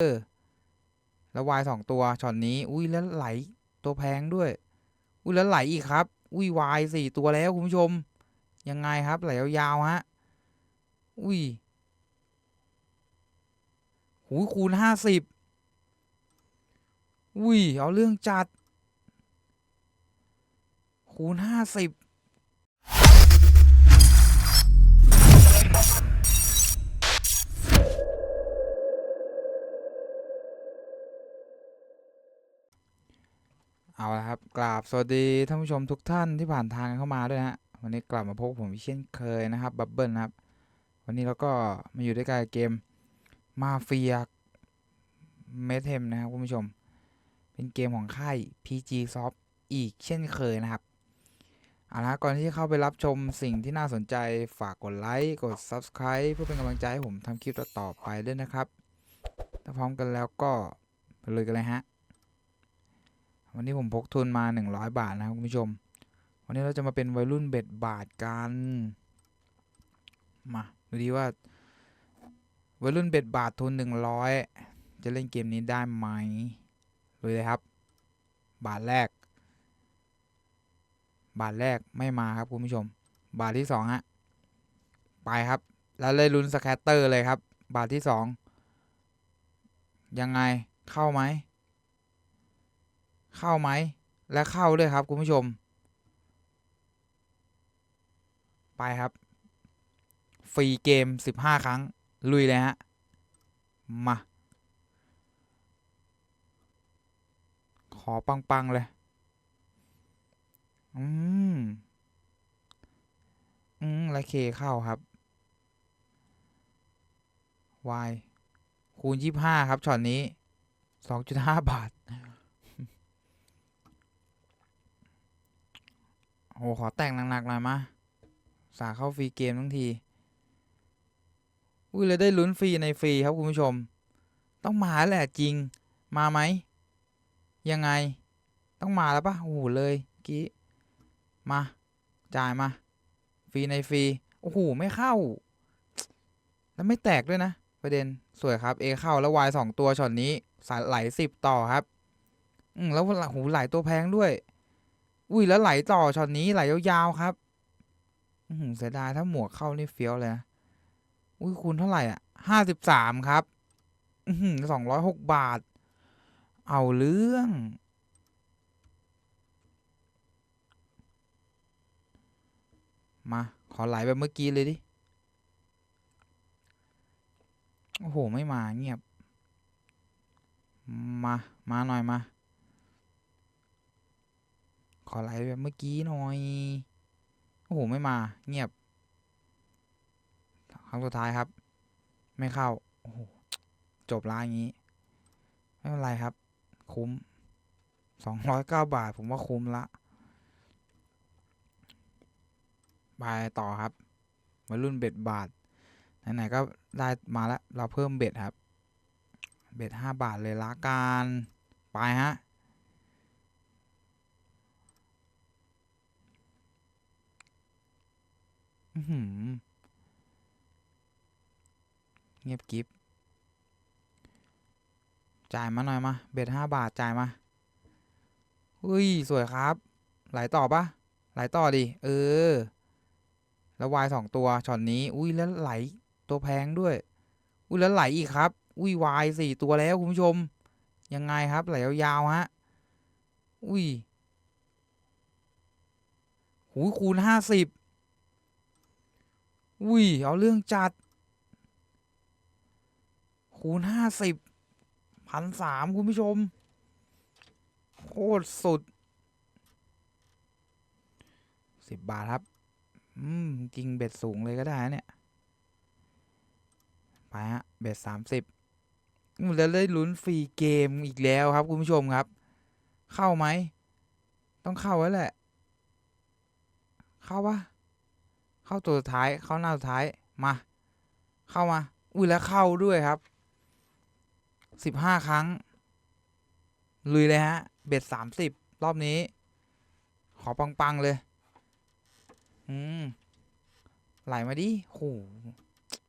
อแล้ววายสองตัวช็อตนี้ อุ้ยแล้วไหลตัวแพงด้วย อุ้ยแล้วไหลอีกครับ อุ้ยวายสี่ตัวแล้วคุณผู้ชม ยังไงครับไหลยาวๆฮะ อุ้ยหูคูณห้าสิบอุ้ยเอาเรื่องจัด คูณห้าสิบ เอาละครับกราบสวัสดีท่านผู้ชมทุกท่านที่ผ่านทางเข้ามาด้วยฮะวันนี้กลับมาพบผมเช่นเคยนะครับบับเบิลนะครับ วันนี้เราก็มาอยู่ด้วยกันเกมมาเฟียเมทเทมนะครับคุณผู้ชม เป็นเกมของค่าย PG Soft อีกเช่นเคยนะครับเอาละก่อนที่จะเข้าไปรับชมสิ่งที่น่าสนใจฝากกดไลค์กด Subscribe เพื่อเป็นกำลังใจให้ผมทำคลิปต่อๆไปด้วยนะครับ ถ้าพร้อมกันแล้วก็ไปเลยกันเลยฮะ วันนี้ผมพกทุนมา 100 บาทนะครับคุณผู้ชม วันนี้เราจะมาเป็นวัยรุ่นเบ็ดบาทกัน มาดูดีว่า วัยรุ่นเบ็ดบาททุน 100 จะเล่นเกมนี้ได้ไหมเลยเลยครับ บาทแรก บาทแรกไม่มาครับคุณผู้ชม บาทที่สองฮะไปครับ แล้วเลยลุ้นสแคตเตอร์เลยครับ บาทที่สองยังไงเข้าไหม เข้าไหม และเข้าด้วยครับ คุณผู้ชม ไปครับ ฟรีเกม 15 ครั้ง ลุยเลยฮะ มา ขอปัง ๆ เลย อืม อืมและเคเข้าครับ y คูณ 25 ครับช็อตนี้ 2.5 บาท โอ้ขอแต่งหนักๆหน่อยมาสาเข้าฟรีเกมทั้งที อุ้ยเลยได้ลุ้นฟรีในฟรีครับคุณผู้ชม ต้องมาแหละจริง มาไหม ยังไง ต้องมาแล้วปะโอ้โหเลยกี้ มา จ่ายมา ฟรีในฟรี โอ้โหไม่เข้า แล้วไม่แตกด้วยนะ ประเด็นสวยครับเอเข้าแล้ววายสองตัวช็อตนี้สายไหลสิบต่อครับ อืมแล้วหูไหลตัวแพงด้วย อุ้ยแล้วไหลต่อช็อตนี้ไหลยาวๆครับหือเสียดายถ้าหมวกเข้านี่เฟี้ยวเลยอุ้ยคูณเท่าไหร่อะห้าสิบสามครับสองร้อยหกบาท เอาเรื่อง มา ขอไหลแบบเมื่อกี้เลยดิ โอ้โห ไม่มาเงียบ มา มาหน่อยมา ขอไลฟ์แบบเมื่อกี้หน่อย โอ้โห ไม่มา เงียบ ครั้งสุดท้ายครับ ไม่เข้า โอ้โห จบละอย่างนี้ ไม่เป็นไรครับ คุ้มสองร้อยเก้าบาท ผมว่าคุ้มละไปต่อครับวัยรุ่นเบ็ดบาท ไหนๆก็ได้มาแล้ว เราเพิ่มเบ็ดครับ เบ็ดห้าบาทเลยละกัน ไปฮะ อื้อหือ เงียบกิฟจ่ายมาหน่อยมา เบ็ดห้าบาทจ่ายมาอุ้ย สวยครับ ไหลต่อปะไหลต่อดิ เออ แล้ววายสองตัวช็อตนี้ อุ้ยแล้วไหลตัวแพงด้วย อุ้ยแล้วไหลอีกครับ อุ้ยวายสี่ตัวแล้วคุณผู้ชม ยังไงครับ ไหลยาวๆฮะ อุ้ยหูคูณห้าสิบ อุ้ย เอาเรื่องจัด คูณห้าสิบพันสามคุณผู้ชม โคตรสุดสิบบาทครับ อืม จริงเบ็ดสูงเลยก็ได้เนี่ย ไปฮะ เบ็ดสามสิบแล้วได้ลุ้นฟรีเกมอีกแล้วครับ คุณผู้ชมครับ เข้าไหม ต้องเข้าแล้วแหละ เข้าปะ เข้าตัวสุดท้าย เข้าหน้าสุดท้าย มา เข้ามา อุ้ยแล้วเข้าด้วยครับสิบห้าครั้ง ลุยเลยฮะ เบ็ดสามสิบรอบนี้ ขอปัง ๆ เลย อืม ไหลมาดิโห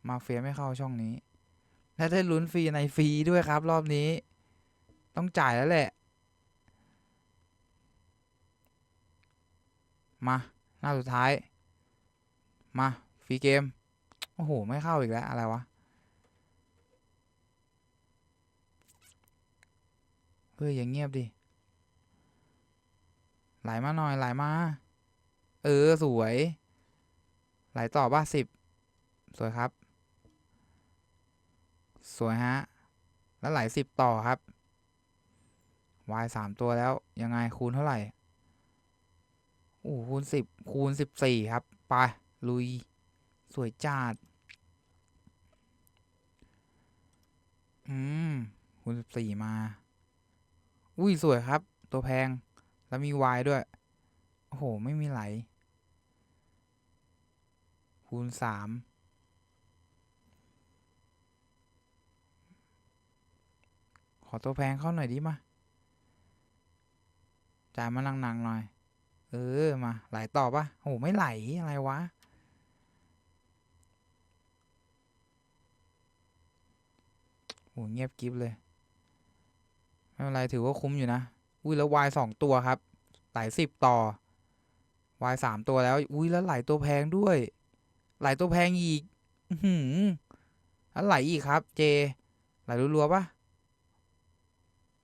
มาเฟียไม่เข้าช่องนี้ และได้ลุ้นฟรีในฟรีด้วยครับ รอบนี้ ต้องจ่ายแล้วแหละ มา หน้าสุดท้าย มาฟรีเกม โอ้โห ไม่เข้าอีกแล้ว อะไรวะ เฮ้ย อย่างเงียบดิ ไหลมาหน่อย ไหลมา เออ สวย ไหลต่อบ้าสิบ สวยครับ สวยฮะ แล้วไหลสิบต่อครับ y สามตัวแล้ว ยังไงคูณเท่าไหร่โอ้โหคูณสิบคูณสิบสี่ครับ ไป ลุย สวยจัดอืมคูณสิบสี่มา อุ้ย สวยครับ ตัวแพง แล้วมี y ด้วย โอ้โห ไม่มีไหล คูณสามขอตัวแพงเข้าหน่อยดิมา จ่ายมาหนังๆหน่อย เออ มา ไหลต่อปะโอ้ไม่ไหล อะไรวะ หเงียบกริบเลย ไม่เป็นไรถือว่าคุ้มอยู่นะ อุ้ยแล้ววายสองตัวครับหลายสิบต่อวายสามตัวแล้ว อุ้ยแล้วไหลตัวแพงด้วย ไหลตัวแพงอีกอื้อหือแล้วไหลอีกครับ เจ ไหลรัวๆปะ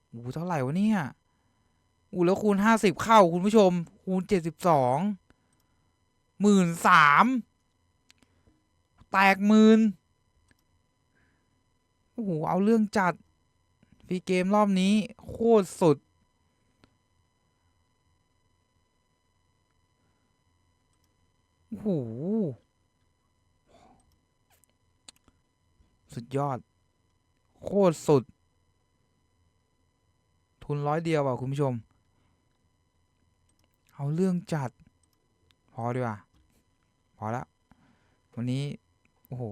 โอ้เท่าไหร่วะเนี่ยอู้แล้วคูณห้าสิบเข้าคุณผู้ชม คูณเจ็ดสิบสองหมื่นสามแตกหมื่น โอ้โห เอาเรื่องจัด ฟรีเกมรอบนี้ โคตรสุด โอ้โห สุดยอด โคตรสุด ทุนร้อยเดียวอะ คุณผู้ชม เอาเรื่องจัด พอดีกว่า พอแล้ววันนี้ โอ้โห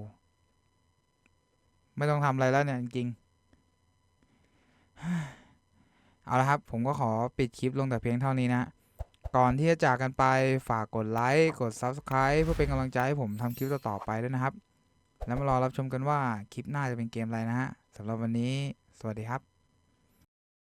ไม่ต้องทำอะไรแล้วเนี่ยจริงเอาละครับ ผมก็ขอปิดคลิปลงแต่เพียงเท่านี้นะ ก่อนที่จะจากกันไปฝากกดไลค์ กด Subscribe เพื่อเป็นกำลังใจให้ผมทำคลิปต่อๆไปด้วยนะครับ แล้วมารอรับชมกันว่าคลิปหน้าจะเป็นเกมอะไรนะฮะสำหรับวันนี้ สวัสดีครับ